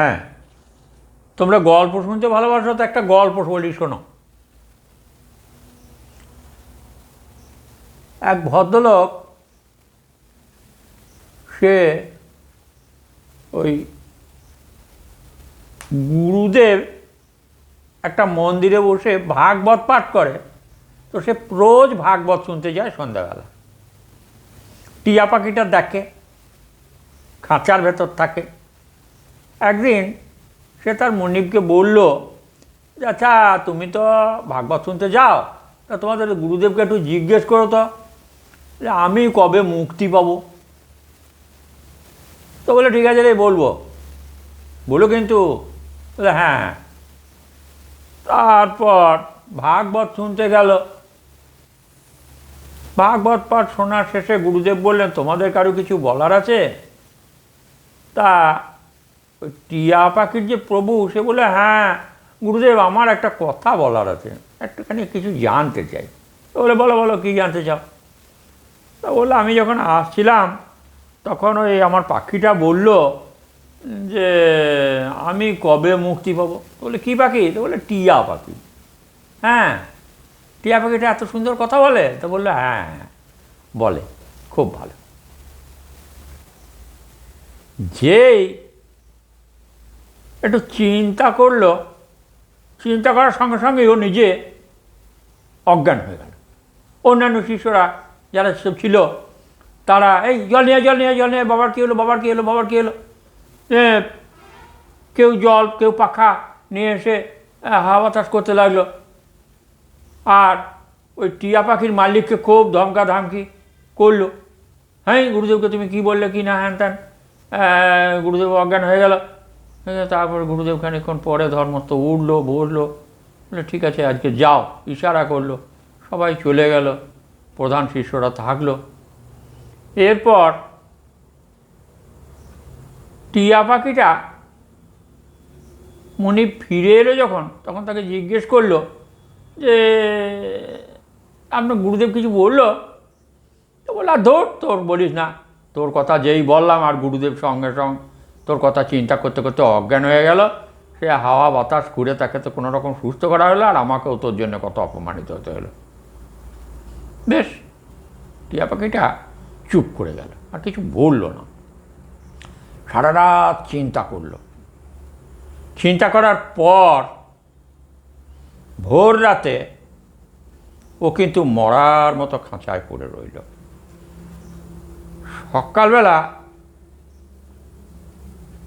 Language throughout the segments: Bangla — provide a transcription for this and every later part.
হ্যাঁ। তোমরা গল্প শুনতে ভালোবাসো, তো একটা গল্প বলি, শোনো। এক ভদ্রলোক, সে ওই গুরুদেব একটা মন্দিরে বসে ভাগবত পাঠ করে। তো সে রোজ ভাগবত শুনতে যায় সন্ধ্যাবেলা। টিয়া পাখিটা দেখে, খাঁচার ভেতর থাকে। একদিন সে তার মনিবকে বলল আচ্ছা তুমি তো ভাগবত শুনতে যাও, তা তোমাদের গুরুদেবকে একটু জিজ্ঞেস করো তো, যে আমি কবে মুক্তি পাবো? তো বলে, ঠিক আছে রে, বলব। বলো কিন্তু, বলে হ্যাঁ। তারপর ভাগবত শুনতে গেল। ভাগবত পাঠ শোনার শেষে গুরুদেব বললেন, তোমাদের কারও কিছু বলার আছে? তা ওই টিয়া পাখির যে প্রভু সে বলে হ্যাঁ গুরুদেব আমার একটা কথা বলার আছে। একটুখানি কিছু জানতে চাই। বলে বলো বলো কী জানতে চাও? তা বলল আমি যখন আসছিলাম তখন ওই আমার পাখিটা বলল যে আমি কবে মুক্তি পাবো? বলে কী পাখি? তো বলে টিয়া পাখি। হ্যাঁ টিয়া পাখিটা এত সুন্দর কথা বলে? তো বলল হ্যাঁ হ্যাঁ, বলে খুব ভালো। যেই একটু চিন্তা করল চিন্তা করার সঙ্গে সঙ্গে ও নিজে অজ্ঞান হয়ে গেল। অন্যান্য শিশুরা যারা সব ছিল তারা এই জল নিয়ে জল নিয়ে জল নিয়ে বাবার কী হলো বাবার কী হলো বাবার কী হলো? কেউ জল কেউ পাখা নিয়ে এসে হাওয়া বাতাস করতে লাগল। আর ওই টিয়া পাখির মালিককে খুব ধমকা ধামকি করল। হ্যাঁ গুরুদেবকে তুমি কি বললে কি না হ্যান ত্যান? গুরুদেব অজ্ঞান হয়ে গেল, তারপরে গুরুদেব খানিক্ষণ পরে ধর্মস্থ উঠল, বসল। বলে, ঠিক আছে, আজকে যাও। ইশারা করল। সবাই চলে গেল। প্রধান শিষ্যরা থাকল। এরপর টিয়া পাখিটা মনি ফিরে এলো যখন, তখন তাকে জিজ্ঞেস করল যে, আপনার গুরুদেব কিছু বলল? তো বলল ধর, তোর বলিস না। তোর কথা যেই বললাম, আর গুরুদেব সঙ্গে সঙ্গে তোর কথা চিন্তা করতে করতে অজ্ঞান হয়ে গেল। সে হাওয়া বাতাস ঘুরে তাকে তো কোনো রকম সুস্থ করা হলো আর আমাকেও তোর জন্য কত অপমানিত হতে হলো। বেশ, টিয়া পাখিটা চুপ করে গেল আর কিছু বলল না। সারা রাত চিন্তা করল। চিন্তা করার পর ভোর রাতে ও কিন্তু মরার মতো খাঁচায় পড়ে রইল। সকালবেলা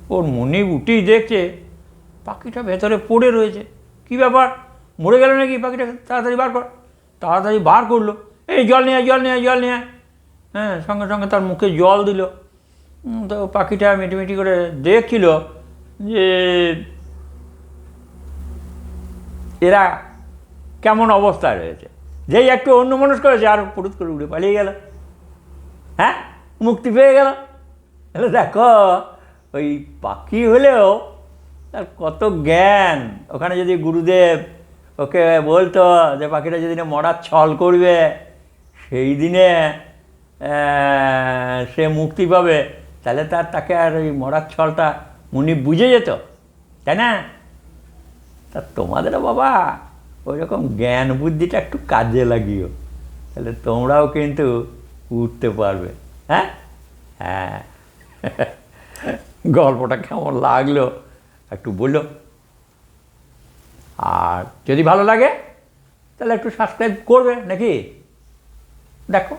ওর মনে উঠেই দেখছে পাখিটা ভেতরে পড়ে রয়েছে। কি ব্যাপার? মরে গেল নাকি পাখিটা? তাড়াতাড়ি বার কর। তাড়াতাড়ি বার করল। এই জল নিয়ে জল নিয়ে জল নিয়ে। হ্যাঁ সঙ্গে সঙ্গে তার মুখে জল দিল। তো পাখিটা মিটিমিটি করে দেখছিল যে এরা কেমন অবস্থায় রয়েছে। যেই একটু অন্য মানুষ করেছে আর পুরুত করে উড়ে পালিয়ে গেল। হ্যাঁ মুক্তি পেয়ে গেল। দেখো ওই পাখি হলেও তার কত জ্ঞান। ওখানে যদি গুরুদেব ওকে বলতো যে পাখিটা যেদিনে মরার ছল করবে, সেই দিনে সে মুক্তি পাবে। তাহলে তার তাকে আর ওই মরার ছলটা মুনি বুঝে যেত, তাই না? তা তোমাদেরও বাবা ওই রকম জ্ঞান বুদ্ধিটা একটু কাজে লাগিও। তাহলে তোমরাও কিন্তু উঠতে পারবে হ্যাঁ? হ্যাঁ। গল্পটা কেমন লাগল একটু বলো। আর যদি ভালো লাগে, তাহলে একটু সাবস্ক্রাইব করবে নাকি? দেখো।